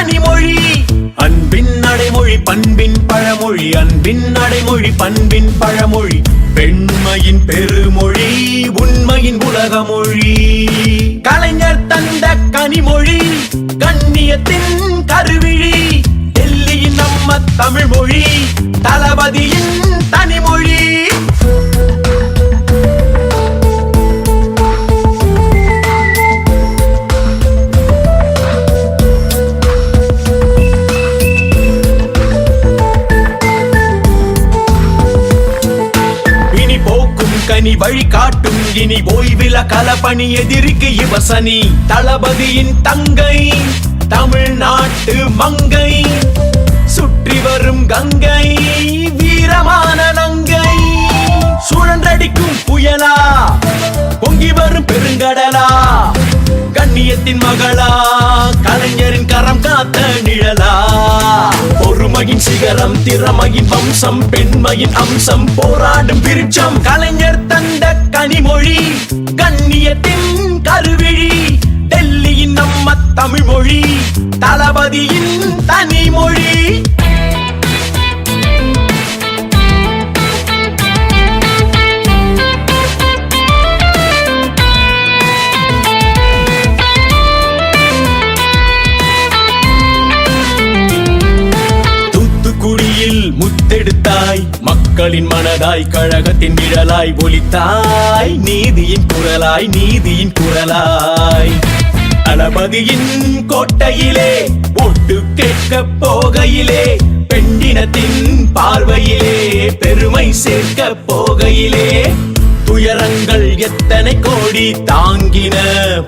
தனிமொழி அன்பின் நடைமொழி பண்பின் பழமொழி அன்பின் நடைமொழி பண்பின் பழமொழி பெண்மையின் பெருமொழி உண்மையின் உலகமொழி. கலைஞர் தந்த கனிமொழி கண்ணியத்தின் கருவிழி டெல்லியின் நம்ம தமிழ் மொழி கனி வழி காட்டும். இனி ஓய்வில கலபணி எதிரிக்கு இவசனி தளபதியின் தங்கை தமிழ்நாட்டு மங்கை. சுற்றி வரும் கங்கை ஓவியத்தின் மகளா கலைஞரின் கரம் காத்த நிழலா. பொறுமையின் சிகரம் திறமையின் வம்சம் பெண்மையின் அம்சம் போராடும் விருட்சம். கலைஞர் தந்த கனிமொழி கண்ணியத்தின் கருவிழி. டெல்லியின் நம்ம தமிழ் மொழி தளபதியின் தனிமொழி. முத்தெடுத்தாய். மக்களின் மனதாய் கழகத்தின் நிழலாய் ஒலித்தாய். நீதியின் குரலாய் நீதியின் குரலாய். தளபதியின் கோட்டையிலே ஒட்டு கேட்க போகையிலே பெண்டினத்தின் பார்வையிலே பெருமை சேர்க்க போகையிலே. துயரங்கள் எத்தனை கோடி தாங்கின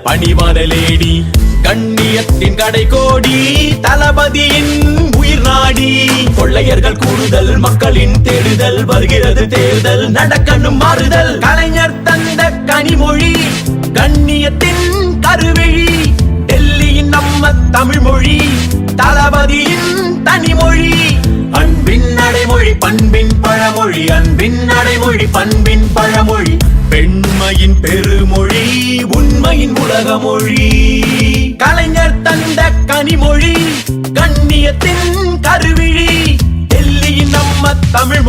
பணிவான லேடி. கண்ணியத்தின் கடை கோடி தளபதியின் உயிர் நாடி. கொள்ளையர்கள் கூடுதல் மக்களின் தேடுதல் வருகிறது தேர்தல் நடக்கணும் மாறுதல். கலைஞர் தந்த கனிமொழி கண்ணியத்தின் கருவிழி டெல்லியின் நம்ம தமிழ் மொழி தளபதியின் தனிமொழி. அன்பின் நடைமொழி பண்பின் பழமொழி. அன்பின் நடைமொழி பண்பின் பழமொழி. பெண்மையின் பெருமொழி உண்மையின் உலகமொழி. கலைஞர் தந்த கனிமொழி கண்ணியத்தின் கருவிழி டெல்லியின் நம்ம தமிழ்